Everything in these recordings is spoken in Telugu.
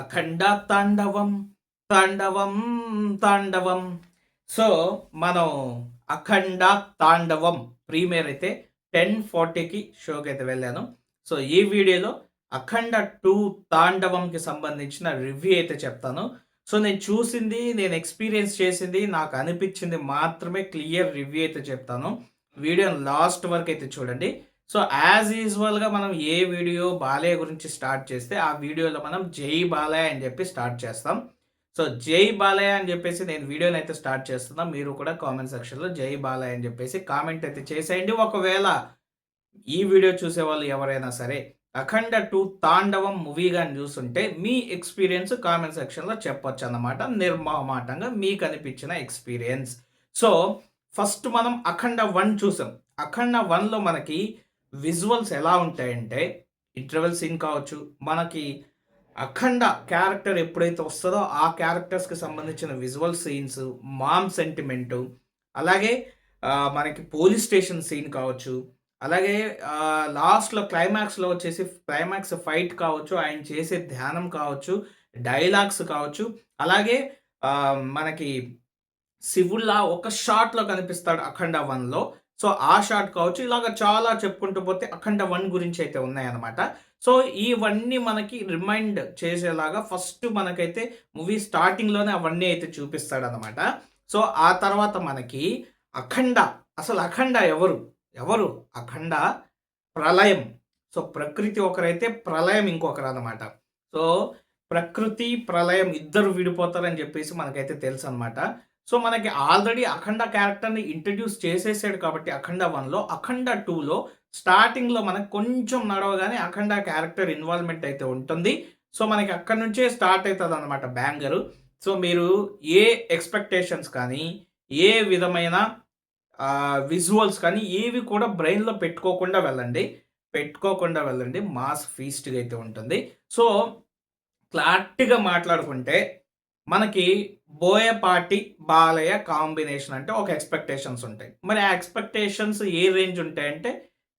అఖండ తాండవం తాండవం తాండవం. సో మనం అఖండ తాండవం ప్రీమియర్ అయితే టెన్ ఫార్టీకి షోకి అయితే వెళ్ళాను. సో ఈ వీడియోలో అఖండ టూ తాండవంకి సంబంధించిన రివ్యూ అయితే చెప్తాను. సో నేను చూసింది నేను ఎక్స్పీరియన్స్ చేసింది నాకు అనిపించింది మాత్రమే క్లియర్ రివ్యూ అయితే చెప్తాను. వీడియో లాస్ట్ వరకు అయితే చూడండి. సో యాజ్ యూజువల్గా మనం ఏ వీడియో బాలయ్య గురించి స్టార్ట్ చేస్తే ఆ వీడియోలో మనం జై బాలయ్య అని చెప్పి స్టార్ట్ చేస్తాం. సో జై బాలయ్య అని చెప్పేసి నేను వీడియోని అయితే స్టార్ట్ చేస్తున్నా. మీరు కూడా కామెంట్ సెక్షన్లో జై బాలయ్య అని చెప్పేసి కామెంట్ అయితే చేసేయండి. ఒకవేళ ఈ వీడియో చూసే వాళ్ళు ఎవరైనా సరే అఖండ టూ తాండవం మూవీగా చూస్తుంటే మీ ఎక్స్పీరియన్స్ కామెంట్ సెక్షన్లో చెప్పొచ్చు అన్నమాట. నిర్మమాటంగా మీకు అనిపించిన ఎక్స్పీరియన్స్. సో ఫస్ట్ మనం అఖండ వన్ చూసాం. అఖండ వన్లో మనకి విజువల్స్ ఎలా ఉంటాయంటే ఇంటర్వెల్ సీన్ కావచ్చు మనకి అఖండ క్యారెక్టర్ ఎప్పుడైతే వస్తుందో ఆ క్యారెక్టర్స్కి సంబంధించిన విజువల్ సీన్స్ మామ్ సెంటిమెంటు అలాగే మనకి పోలీస్ స్టేషన్ సీన్ కావచ్చు అలాగే లాస్ట్లో క్లైమాక్స్లో వచ్చేసి క్లైమాక్స్ ఫైట్ కావచ్చు ఆయన చేసే ధ్యానం కావచ్చు డైలాగ్స్ కావచ్చు అలాగే మనకి శివుల్లా ఒక షాట్లో కనిపిస్తాడు అఖండ వన్లో సో ఆ షాట్ కావచ్చు ఇలాగ చాలా చెప్పుకుంటూ పోతే అఖండ వన్ గురించి అయితే ఉన్నాయన్నమాట. సో ఇవన్నీ మనకి రిమైండ్ చేసేలాగా ఫస్ట్ మనకైతే మూవీ స్టార్టింగ్లోనే అవన్నీ అయితే చూపిస్తాడనమాట సో ఆ తర్వాత మనకి అఖండ అసలు అఖండ ఎవరు? ఎవరు? అఖండ ప్రళయం. సో ప్రకృతి ఒకరైతే ప్రళయం ఇంకొకరు అనమాట సో ప్రకృతి ప్రళయం ఇద్దరు విడిపోతారని చెప్పేసి మనకైతే తెలుసు అనమాట సో మనకి ఆల్రెడీ అఖండ క్యారెక్టర్ని ఇంట్రడ్యూస్ చేసేసాడు కాబట్టి అఖండ వన్లో అఖండ టూలో స్టార్టింగ్లో మనకు కొంచెం నడవగానే అఖండ క్యారెక్టర్ ఇన్వాల్వ్మెంట్ అయితే ఉంటుంది. సో మనకి అక్కడి నుంచే స్టార్ట్ అవుతుంది అనమాట బ్యాంగరు. సో మీరు ఏ ఎక్స్పెక్టేషన్స్ కానీ ఏ విధమైన విజువల్స్ కానీ ఏవి కూడా బ్రెయిన్లో పెట్టుకోకుండా వెళ్ళండి. పెట్టుకోకుండా వెళ్ళండి. మాస్ ఫీస్ట్గా అయితే ఉంటుంది. సో క్లారిటీగా మాట్లాడుకుంటే మనకి బోయపాటి బాలయ్య కాంబినేషన్ అంటే ఒక ఎక్స్పెక్టేషన్స్ ఉంటాయి. మరి ఆ ఎక్స్పెక్టేషన్స్ ఏ రేంజ్ ఉంటాయంటే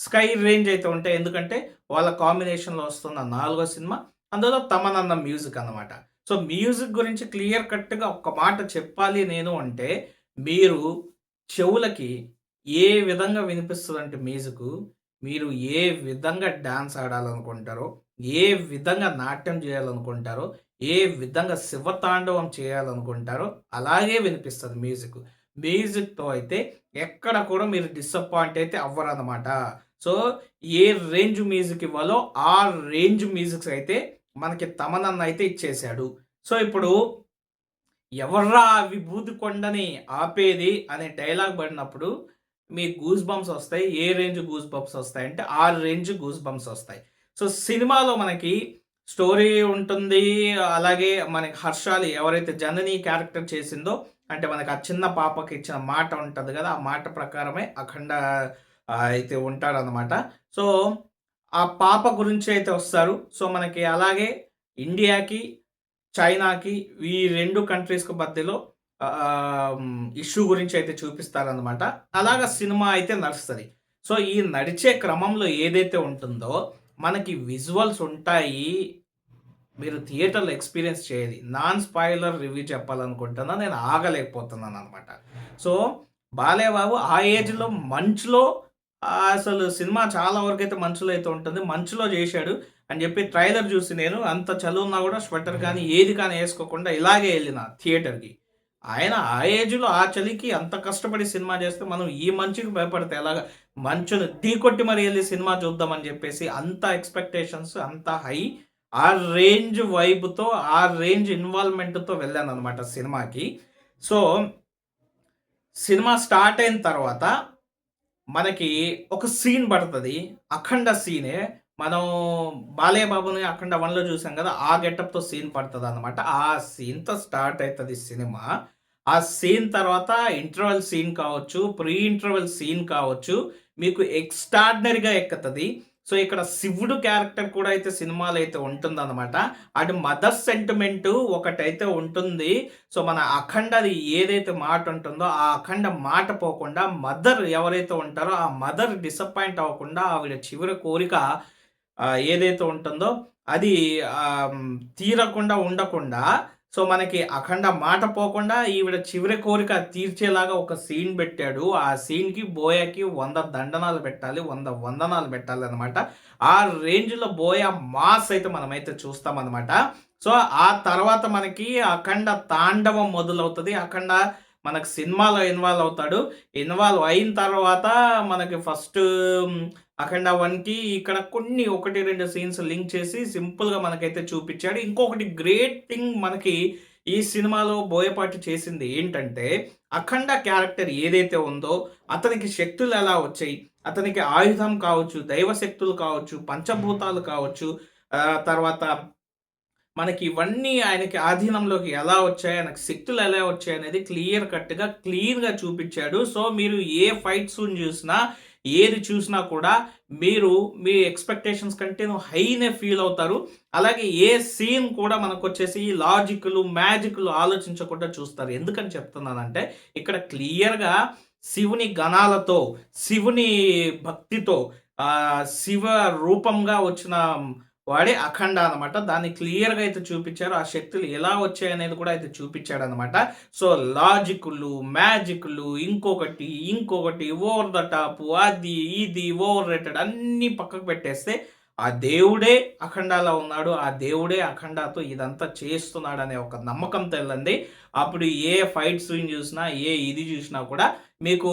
స్కై రేంజ్ అయితే ఉంటాయి. ఎందుకంటే వాళ్ళ కాంబినేషన్లో వస్తున్న నాలుగో సినిమా అందులో తమనన్న మ్యూజిక్ అనమాట సో మ్యూజిక్ గురించి క్లియర్ కట్గా ఒక్క మాట చెప్పాలి నేను అంటే మీరు చెవులకి ఏ విధంగా వినిపిస్తుందంటే మ్యూజిక్ మీరు ఏ విధంగా డ్యాన్స్ ఆడాలనుకుంటారో ఏ విధంగా నాట్యం చేయాలనుకుంటారో ఏ విధంగా శివతాండవం చేయాలనుకుంటారో అలాగే వినిపిస్తుంది మ్యూజిక్. మ్యూజిక్తో అయితే ఎక్కడ కూడా మీరు డిసప్పాయింట్ అయితే అవ్వరన్నమాట. సో ఏ రేంజ్ మ్యూజిక్ ఇవ్వాలో ఆ రేంజ్ మ్యూజిక్స్ అయితే మనకి తమనన్న అయితే ఇచ్చేశాడు. సో ఇప్పుడు ఎవర్రా విభూతి కొండని ఆపేది అనే డైలాగ్ పడినప్పుడు మీ గూస్ బంప్స్ వస్తాయి ఏ రేంజ్ గూస్ బంప్స్ వస్తాయి అంటే ఆ రేంజ్ గూస్ బంప్స్ వస్తాయి. సో సినిమాలో మనకి స్టోరీ ఉంటుంది. అలాగే మనకి హర్షాలి ఎవరైతే జనని క్యారెక్టర్ చేసిందో అంటే మనకి ఆ చిన్న పాపకి ఇచ్చిన మాట ఉంటుంది కదా ఆ మాట ప్రకారమే అఖండ అయితే ఉంటాడనమాట సో ఆ పాప గురించి అయితే వస్తారు. సో మనకి అలాగే ఇండియాకి చైనాకి ఈ రెండు కంట్రీస్కి మధ్యలో ఇష్యూ గురించి అయితే చూపిస్తారనమాట అలాగ సినిమా అయితే నడుస్తుంది. సో ఈ నడిచే క్రమంలో ఏదైతే ఉంటుందో మనకి విజువల్స్ ఉంటాయి మీరు థియేటర్లో ఎక్స్పీరియన్స్ చేయాలి నాన్ స్పాయిలర్ రివ్యూ చెప్పాలనుకుంటున్నా నేను ఆగలేకపోతున్నాను అనమాట సో బాలేబాబు బాబు ఆ ఏజ్లో మంచులో అసలు సినిమా చాలా వరకు అయితే మంచులో అయితే ఉంటుంది మంచులో చేశాడు అని చెప్పి ట్రైలర్ చూసి నేను అంత చదువున్నా కూడా స్వెటర్ కానీ ఏది కానీ వేసుకోకుండా ఇలాగే వెళ్ళిన థియేటర్కి. ఆయన ఆ ఏజ్లో ఆ చలికి అంత కష్టపడి సినిమా చేస్తే మనం ఈ మంచుకి భయపడితే ఎలాగ? మంచును ఢీకొట్టి మరి వెళ్ళి సినిమా చూద్దామని చెప్పేసి అంత ఎక్స్పెక్టేషన్స్ అంత హై ఆ రేంజ్ వైబ్తో ఆ రేంజ్ ఇన్వాల్వ్మెంట్తో వెళ్ళాను అనమాట సినిమాకి. సో సినిమా స్టార్ట్ అయిన తర్వాత మనకి ఒక సీన్ పడుతుంది. అఖండ సీనే మనం బాలయ్య బాబుని అఖండ వన్లో చూసాం కదా ఆ గెటప్తో సీన్ పడుతుంది అనమాట ఆ సీన్తో స్టార్ట్ అవుతుంది సినిమా. ఆ సీన్ తర్వాత ఇంటర్వెల్ సీన్ కావచ్చు ప్రీ ఇంటర్వెల్ సీన్ కావచ్చు మీకు ఎక్స్ట్రాడినరీగా ఎక్కుతుంది. సో ఇక్కడ శివుడు క్యారెక్టర్ కూడా అయితే సినిమాలో అయితే ఉంటుందన్నమాట. అటు మదర్ సెంటిమెంట్ ఒకటైతే ఉంటుంది. సో మన అఖండది ఏదైతే మాట ఉంటుందో ఆ అఖండ మాట పోకుండా మదర్ ఎవరైతే ఉంటారో ఆ మదర్ డిసప్పాయింట్ అవ్వకుండా ఆవిడ చివరి కోరిక ఏదైతే ఉంటుందో అది తీరకుండా ఉండకుండా సో, మనకి అఖండ మాట పోకుండా ఈవిడ చివరి కోరిక తీర్చేలాగా ఒక సీన్ పెట్టాడు. ఆ సీన్‌కి బోయకి వంద దండనాలు పెట్టాలి. వంద వందనాలు పెట్టాలి అనమాట ఆ రేంజ్‌లో బోయ మాస్ అయితే మనమైతే చూస్తామనమాట. సో, ఆ తర్వాత మనకి అఖండ తాండవం మొదలవుతుంది అఖండ మనకు సినిమాలో ఇన్వాల్వ్ అవుతాడు. ఇన్వాల్వ్ అయిన తర్వాత మనకి ఫస్ట్ అఖండ వన్కి ఇక్కడ కొన్ని 1, 2 సీన్స్ లింక్ చేసి సింపుల్‌గా మనకైతే చూపించాడు ఇంకొకటి గ్రేట్ థింగ్ మనకి ఈ సినిమాలో బోయపాటి చేసింది ఏంటంటే, అఖండ క్యారెక్టర్ ఏదైతే ఉందో అతనికి శక్తులు ఎలా వచ్చాయి? అతనికి ఆయుధం కావచ్చు, దైవ శక్తులు కావచ్చు, పంచభూతాలు కావచ్చు, తర్వాత మనకి ఇవన్నీ ఆయనకి ఆధీనంలోకి ఎలా వచ్చాయి? ఆయనకు శక్తులు ఎలా వచ్చాయి అనేది క్లియర్ కట్‌గా, క్లీన్‌గా చూపించాడు సో, మీరు ఏ ఫైట్స్‌ని చూసినా, ఏది చూసినా కూడా మీరు మీ ఎక్స్‌పెక్టేషన్స్ కంటే హైనే ఫీల్ అవుతారు. అలాగే ఏ సీన్ కూడా మనకొచ్చేసి లాజిక్‌లు, మ్యాజిక్‌లు ఆలోచించకుండా చూస్తారు. ఎందుకని చెప్తున్నానంటే, ఇక్కడ క్లియర్‌గా శివుని గణాలతో, శివుని భక్తితో శివ రూపంగా వచ్చిన వాడే అఖండ అనమాట. దాన్ని క్లియర్‌గా అయితే చూపించారు ఆ శక్తులు ఎలా వచ్చాయనేది కూడా అయితే చూపిచ్చాడనమాట. సో, లాజిక్‌లు, మ్యాజిక్‌లు ఇంకొకటి, ఇంకొకటి ఓవర్ ద టాప్ అది, ఇది ఓవర్ రేటెడ్ అన్నీ పక్కకు పెట్టేస్తే, ఆ దేవుడే అఖండాలో ఉన్నాడు. ఆ దేవుడే అఖండాతో ఇదంతా చేస్తున్నాడనే ఒక నమ్మకం ఎళ్ళండి. అప్పుడు ఏ ఫైట్ సీన్ చూసినా, ఏ ఇది చూసినా కూడా మీకు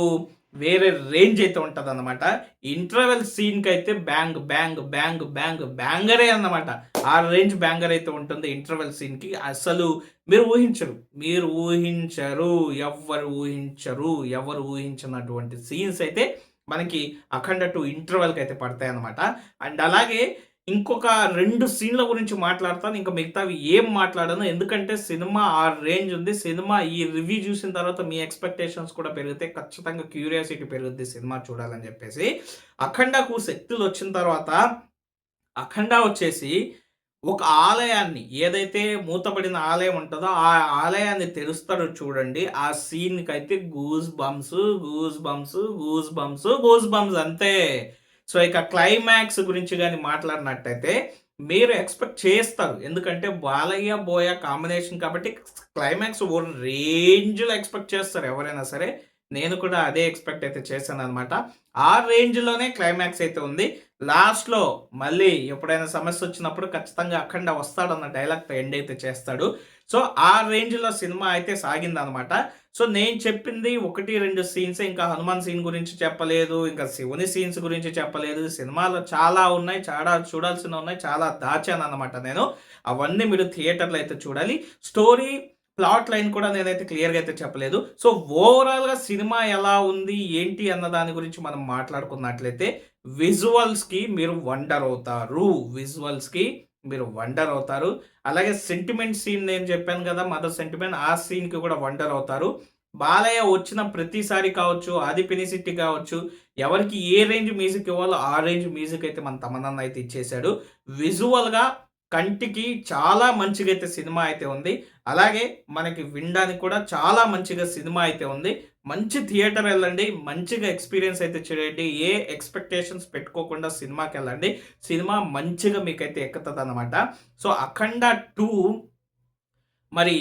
వేరే రేంజ్ అయితే ఉంటదనమాట. ఇంటర్వెల్ సీన్కి అయితే బ్యాంగ్, బ్యాంగ్, బ్యాంగ్, బ్యాంగ్ బ్యాంగరే అన్నమాట. ఆ రేంజ్ బ్యాంగర్ అయితే ఉంటుంది ఇంటర్వెల్ సీన్‌కి. అసలు మీరు ఊహించరు. మీరు ఊహించరు. ఎవ్వరు ఊహించరు. ఎవరు ఊహించినటువంటి సీన్స్ అయితే మనకి అఖండ 2 ఇంటర్వెల్‌కైతే పడతాయన్నమాట. అండ్ అలాగే ఇంకొక రెండు సీన్‌ల గురించి మాట్లాడతాను. ఇంకా మిగతావి ఏం మాట్లాడను. ఎందుకంటే సినిమా ఆ రేంజ్ ఉంది. సినిమా ఈ రివ్యూ చూసిన తర్వాత మీ ఎక్స్‌పెక్టేషన్స్ కూడా పెరిగితే ఖచ్చితంగా క్యూరియాసిటీ పెరుగుద్ది సినిమా చూడాలని చెప్పేసి. అఖండకు శక్తులు వచ్చిన తర్వాత అఖండ వచ్చేసి ఒక ఆలయాన్ని ఏదైతే మూతపడిన ఆలయం ఉంటుందో ఆ ఆలయాన్ని తెరుస్తాడు చూడండి. ఆ సీన్‌కైతే goose bumps, goose bumps, goose bumps, goose bumps అంతే. సో, ఇక క్లైమాక్స్ గురించి కానీ మాట్లాడినట్టయితే మీరు ఎక్స్‌పెక్ట్ చేస్తారు. ఎందుకంటే బాలయ్య, బోయ కాంబినేషన్ కాబట్టి క్లైమాక్స్ ఓ రేంజ్‌లో ఎక్స్‌పెక్ట్ చేస్తారు ఎవరైనా సరే. నేను కూడా అదే ఎక్స్‌పెక్ట్ అయితే చేశాను అనమాట ఆ రేంజ్‌లోనే క్లైమాక్స్ అయితే ఉంది. లాస్ట్‌లో మళ్ళీ ఎప్పుడైనా సమస్య వచ్చినప్పుడు ఖచ్చితంగా అఖండ వస్తాడన్న డైలాగ్‌తో ఎండ్ అయితే చేస్తాడు. సో, ఆ రేంజ్‌లో సినిమా అయితే సాగిందనమాట. సో, నేను చెప్పింది ఒకటి రెండు సీన్స్ ఇంకా హనుమాన్ సీన్ గురించి చెప్పలేదు. ఇంకా శివుని సీన్స్ గురించి చెప్పలేదు. సినిమాలు చాలా ఉన్నాయి. చాలా చూడాల్సినవున్నాయి. చాలా దాచాను అనమాట నేను. అవన్నీ మీరు థియేటర్‌లో అయితే చూడాలి. స్టోరీ, ప్లాట్ లైన్ కూడా నేనైతే క్లియర్‌గా అయితే చెప్పలేదు. సో, ఓవరాల్‌గా సినిమా ఎలా ఉంది? ఏంటి? అన్న దాని గురించి మనం మాట్లాడుకున్నట్లయితే విజువల్స్‌కి మీరు వండర్ అవుతారు. విజువల్స్‌కి మీరు వండర్ అవుతారు. అలాగే సెంటిమెంట్ సీన్ నేను చెప్పాను కదా! మదర్ సెంటిమెంట్ ఆ సీన్‌కి కూడా వండర్ అవుతారు. బాలయ్య వచ్చిన ప్రతిసారి కావచ్చు, ఆది పినిశెట్టి కావచ్చు, ఎవరికి ఏ రేంజ్ మ్యూజిక్ ఇవ్వాలో ఆ రేంజ్ మ్యూజిక్ అయితే మన తమనన్న అయితే ఇచ్చేసాడు. విజువల్‌గా కంటికి చాలా మంచిగా అయితే సినిమా అయితే ఉంది. అలాగే మనకి వినడానికి కూడా చాలా మంచిగా సినిమా అయితే ఉంది. మంచి థియేటర్ వెళ్ళండి మంచిగా ఎక్స్‌పీరియన్స్ అయితే చేయండి. ఏ ఎక్స్‌పెక్టేషన్స్ పెట్టుకోకుండా సినిమాకి వెళ్ళండి సినిమా మంచిగా మీకైతే ఎక్కుతుంది అనమాట సో, అఖండ టూ మరి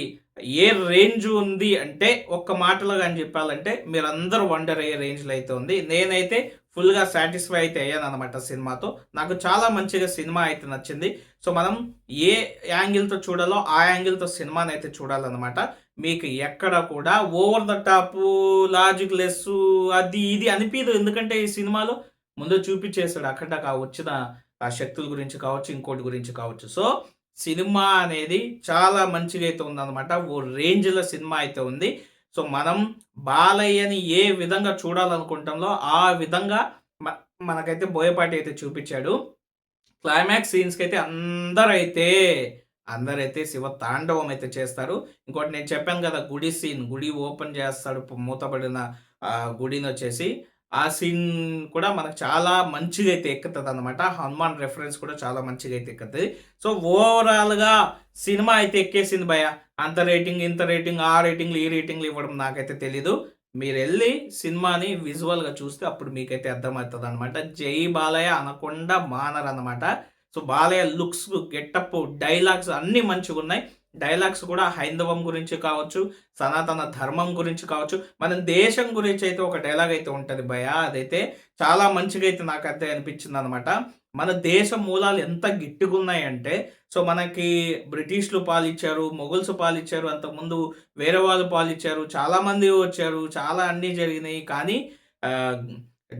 ఏ రేంజ్ ఉంది అంటే ఒక్క మాటలో కానీ చెప్పాలంటే మీరందరూ వండర్ అయ్యే రేంజ్‌లో అయితే ఉంది. నేనైతే ఫుల్‌గా సాటిస్ఫై అయితే అయ్యాననమాట సినిమాతో. నాకు చాలా మంచిగా సినిమా అయితే నచ్చింది. సో, మనం ఏ యాంగిల్‌తో చూడాలో ఆ యాంగిల్‌తో సినిమాను అయితే చూడాలన్నమాట మీకు ఎక్కడ కూడా over the top logic less అది ఇది అనిపించదు ఎందుకంటే ఈ సినిమాలో ముందు చూపించేశాడు అక్కడ వచ్చిన ఆ శక్తుల గురించి కావచ్చు, ఇంకోటి గురించి కావచ్చు. సో, సినిమా అనేది చాలా మంచిగా అయితే ఉందనమాట. ఓ రేంజ్‌లో సినిమా అయితే ఉంది. సో, మనం బాలయ్యని ఏ విధంగా చూడాలనుకుంటాంలో ఆ విధంగా మ మనకైతే బోయపాటి అయితే చూపించాడు క్లైమాక్స్ సీన్స్కి అయితే అందరైతే, అందరైతే శివ తాండవం అయితే చేస్తారు. ఇంకోటి నేను చెప్పాను కదా! గుడి సీన్ గుడి ఓపెన్ చేస్తాడు మూతబడిన గుడిని వచ్చేసి ఆ సీన్ కూడా మనకు చాలా మంచిగా అయితే ఎక్కుతదనమాట. హనుమాన్ రెఫరెన్స్ కూడా చాలా మంచిగా అయితే ఎక్కుతుంది. సో, ఓవరాల్‌గా సినిమా అయితే ఎక్కేసింది భయ అంత రేటింగ్, ఇంత రేటింగ్, ఆ రేటింగ్‌లు, ఈ రేటింగ్‌లు ఇవ్వడం నాకైతే తెలీదు. మీరెళ్ళి సినిమాని విజువల్‌గా చూస్తే అప్పుడు మీకైతే అర్థమవుతుంది అనమాట జై బాలయ్య అనకుండా మానర్ అనమాట so Balayya looks getup dialogues అన్నీ మంచిగా ఉన్నాయి డైలాగ్స్ కూడా హైందవం గురించి కావచ్చు సనాతన ధర్మం గురించి కావచ్చు మన దేశం గురించి అయితే ఒక డైలాగ్ అయితే ఉంటుంది భయ అదైతే చాలా మంచిగా అయితే నాకు అయితే అనిపించింది అనమాట మన దేశ మూలాలు ఎంత గిట్టుగా ఉన్నాయంటే సో మనకి బ్రిటిష్లు పాలిచ్చారు మొఘల్స్ పాలిచ్చారు అంతకుముందు వేరే వాళ్ళు పాలిచ్చారు చాలామంది వచ్చారు చాలా అన్నీ జరిగినాయి కానీ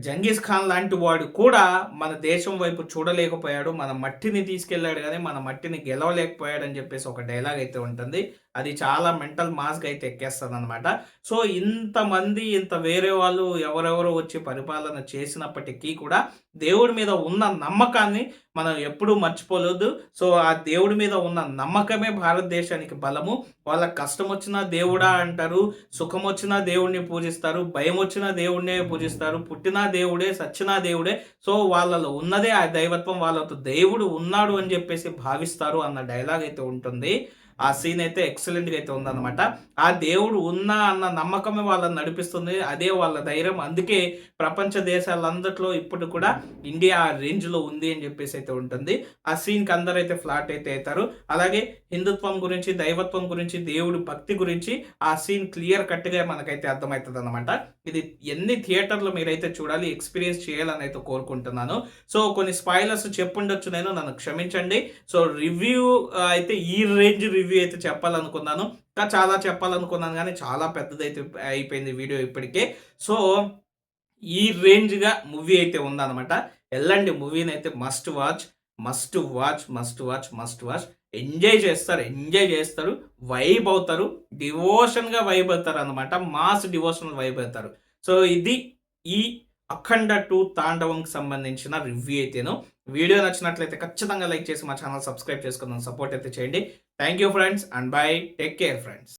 జంగీస్ ఖాన్ లాంటి వాడు కూడా మన దేశం వైపు చూడలేకపోయాడు మన మట్టిని తీసుకెళ్ళాడు కానీ మన మట్టిని గెలవలేకపోయాడు అని చెప్పేసి ఒక డైలాగ్ అయితే ఉంటుంది. అది చాలా మెంటల్ మాస్క్ అయితే ఎక్కేస్తుంది అనమాట సో ఇంతమంది ఇంత వేరే వాళ్ళు ఎవరెవరో వచ్చి పరిపాలన చేసినప్పటికీ కూడా దేవుడి మీద ఉన్న నమ్మకాన్ని మనం ఎప్పుడూ మర్చిపోలేదు. సో ఆ దేవుడి మీద ఉన్న నమ్మకమే భారతదేశానికి బలము. వాళ్ళ కష్టం వచ్చినా దేవుడా అంటారు సుఖం వచ్చినా దేవుడిని పూజిస్తారు భయం వచ్చినా దేవుడినే పూజిస్తారు పుట్టినా దేవుడే సచ్చినా దేవుడే. సో వాళ్ళలో ఉన్నదే ఆ దైవత్వం వాళ్ళతో దేవుడు ఉన్నాడు అని చెప్పేసి భావిస్తారు అన్న డైలాగ్ అయితే ఉంటుంది. ఆ సీన్ అయితే ఎక్సలెంట్గా అయితే ఉందన్నమాట. ఆ దేవుడు ఉన్నా అన్న నమ్మకమే వాళ్ళని నడిపిస్తుంది. అదే వాళ్ళ ధైర్యం. అందుకే ప్రపంచ దేశాలందట్లో ఇప్పుడు కూడా ఇండియా ఆ రేంజ్లో ఉంది అని చెప్పేసి అయితే ఉంటుంది. ఆ సీన్కి అందరూ అయితే ఫ్లాట్ అయితే అవుతారు. అలాగే హిందుత్వం గురించి దైవత్వం గురించి దేవుడు భక్తి గురించి ఆ సీన్ క్లియర్ కట్గా మనకైతే అర్థమవుతుంది అనమాట ఇది ఎన్ని థియేటర్లు మీరైతే చూడాలి ఎక్స్పీరియన్స్ చేయాలని అయితే కోరుకుంటున్నాను. సో కొన్ని స్పాయిలర్స్ చెప్పుండొచ్చు నేను. నన్ను క్షమించండి. సో రివ్యూ అయితే ఈ రేంజ్ రివ్యూ అయితే చెప్పాలనుకున్నాను. ఇంకా చాలా చెప్పాలనుకున్నాను కానీ చాలా పెద్దదైతే అయిపోయింది వీడియో ఇప్పటికే. సో ఈ రేంజ్గా మూవీ అయితే ఉందన్నమాట. వెళ్ళండి మూవీని అయితే must watch must watch must watch must watch enjoy చేస్తారు ఎంజాయ్ చేస్తారు. వైబ్ అవుతారు. డివోషన్గా వైబ్ అవుతారు అనమాట మాస్ డివోషనల్ వైబ్ అవుతారు. సో ఇది ఈ అఖండ టూ తాండవంకి సంబంధించిన రివ్యూ అయితేను. వీడియో నచ్చినట్లయితే ఖచ్చితంగా లైక్ చేసి మా ఛానల్ సబ్స్క్రైబ్ చేసుకుందాం. సపోర్ట్ అయితే చేయండి. Thank you friends and bye take care friends